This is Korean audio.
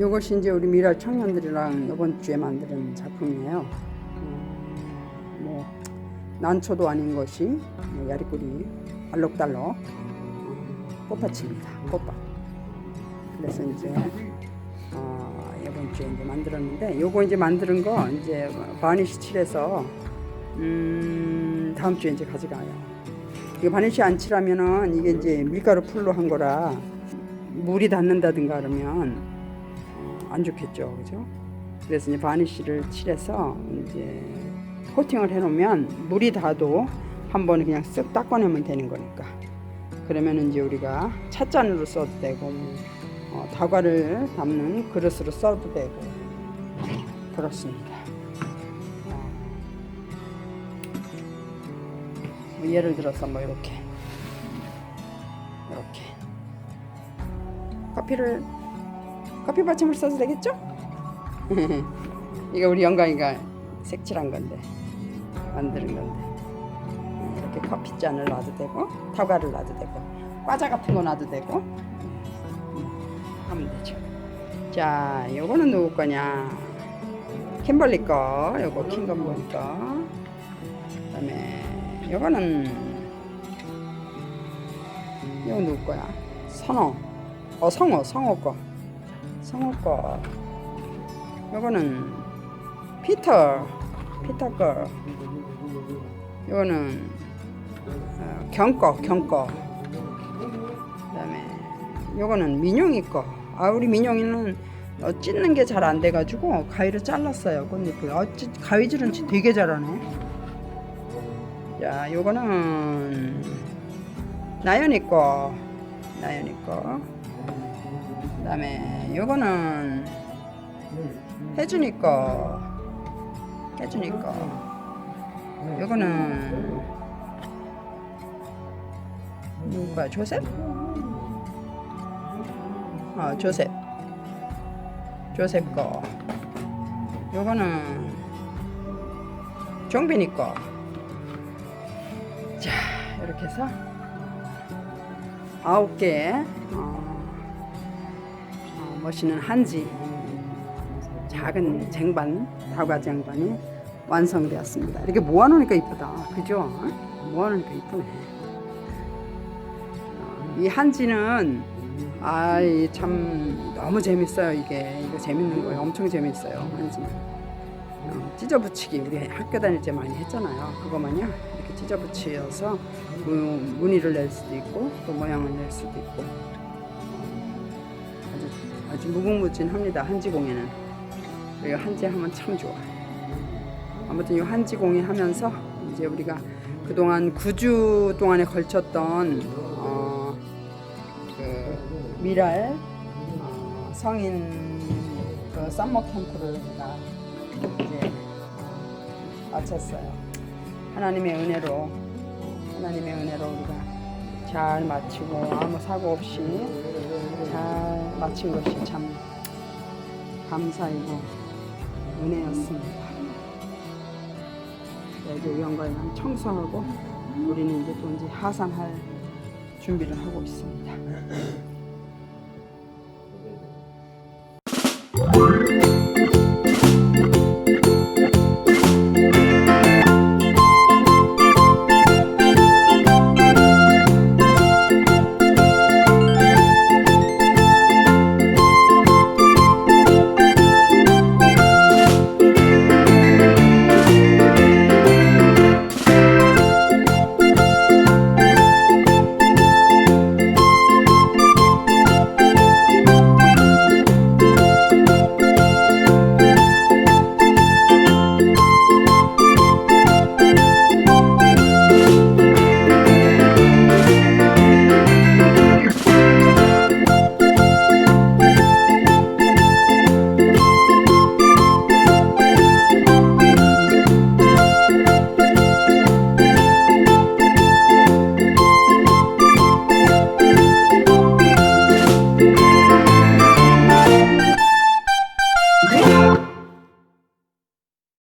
이것이 이제 우리 미랄 청년들이랑 이번 주에 만드는 작품이에요. 음, 뭐 난초도 아닌 것이 뭐 야리꾸리 알록달록 음, 꽃밭입니다. 꽃밭. 그래서 이제 어, 이번 주에 이제 만들었는데 요거 이제 만드는 거 이제 바니쉬 칠해서 음, 다음 주에 이제 가져가요. 이거 바니쉬 안 칠하면은 이게 이제 밀가루 풀로 한 거라 물이 닿는다든가 그러면 어, 안 좋겠죠, 그죠? 그래서 이제 바니쉬를 칠해서 이제 코팅을 해놓으면 물이 닿아도 한 번 그냥 쓱 닦아내면 되는 거니까. 그러면 이제 우리가 찻잔으로 써도 되고 뭐, 어, 다과를 담는 그릇으로 써도 되고 그렇습니다. 어. 뭐 예를 들어서 뭐 이렇게 이렇게 커피를 커피 받침을 써도 되겠죠? 이거 우리 영광이가 색칠한 건데 만드는 건데 이렇게 커피 잔을 놔도 되고 다과를 놔도 되고 과자 같은 거 놔도 되고 음, 하면 되죠. 자, 요거는 누구 거냐? 킴벌리 거, 요거 킹검버리 거. 그다음에 요거는 이거 누구 거야? 선호. 어, 성호, 성호 거. 거. 요거는 피터, 피터 거. 요거는 어, 경거, 경거. 그다음에 요거는 민용이 거. 아 우리 민용이는 어, 찢는 게 잘 안 돼가지고 가위로 잘랐어요 꽃잎을. 어, 찢- 가위질은 지- 되게 잘하네. 자, 요거는 나연이 거, 나연이 거. 그다음에 요거는 혜준이 거. 요거는 누구야? 조셉? 어, 조셉. 조셉 거. 요거는 종빈이 거. 자, 이렇게 해서 아홉 개 어, 어, 멋있는 한지 작은 쟁반, 다과 쟁반이 완성되었습니다. 이렇게 모아놓으니까 이쁘다. 그죠? 모아놓으니까 이쁘네. 어, 이 한지는 아이 참 너무 재밌어요 이게 이거 재밌는 거예요 엄청 재밌어요 한지는 어, 찢어 붙이기 우리 학교 다닐 때 많이 했잖아요 그거만요 이렇게 찢어 붙여서 무, 무늬를 낼 수도 있고 또 모양을 낼 수도 있고 어, 아주 무궁무진합니다 한지 공예는 그리고 한지 하면 참 좋아 아무튼 이 한지 공예 하면서 이제 우리가 그동안 9주 동안에 걸쳤던 어, 그 미랄 어, 성인 그 썸머 캠프를 우리가 이제 어, 마쳤어요. 하나님의 은혜로 하나님의 은혜로 우리가 잘 마치고 아무 사고 없이 잘 마친 것이 참 감사이고 은혜였습니다. 네, 이제 위원과는 청소하고 우리는 이제 또 이제 하산할 준비를 하고 있습니다.